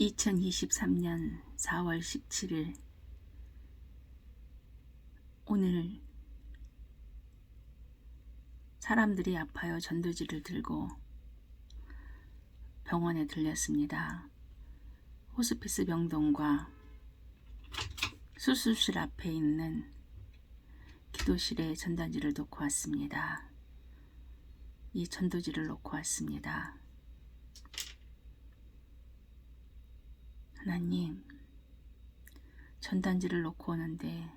2023년 4월 17일 오늘 사람들이 아파요 전도지를 들고 병원에 들렸습니다. 호스피스 병동과 수술실 앞에 있는 기도실에 전단지를 놓고 왔습니다. 이 전도지를 놓고 왔습니다. 하나님, 전단지를 놓고 오는데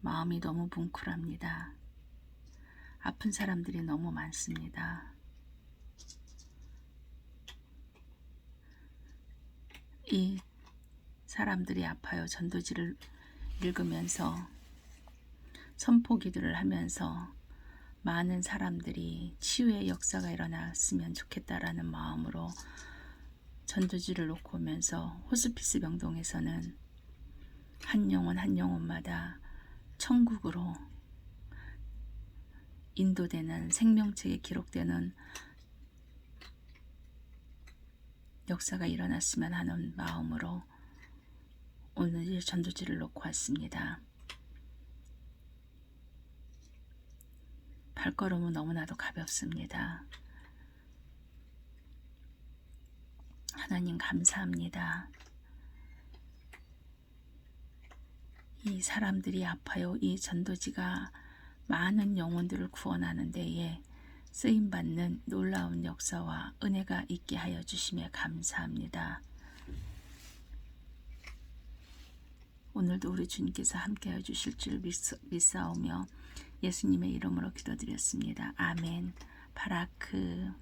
마음이 너무 뭉클합니다. 아픈 사람들이 너무 많습니다. 이 사람들이 아파요. 전도지를 읽으면서 선포기도를 하면서 많은 사람들이 치유의 역사가 일어났으면 좋겠다라는 마음으로 전도지를 놓고 오면서 호스피스 병동에서는 한 영혼 한 영혼마다 천국으로 인도되는 생명책에 기록되는 역사가 일어났으면 하는 마음으로 오늘 이 전도지를 놓고 왔습니다. 발걸음은 너무나도 가볍습니다. 하나님 감사합니다. 이 사람들이 아파요. 이 전도지가 많은 영혼들을 구원하는 데에 쓰임 받는 놀라운 역사와 은혜가 있게 하여 주심에 감사합니다. 오늘도 우리 주님께서 함께해 주실 줄 믿사오며 예수님의 이름으로 기도드렸습니다. 아멘. 바라크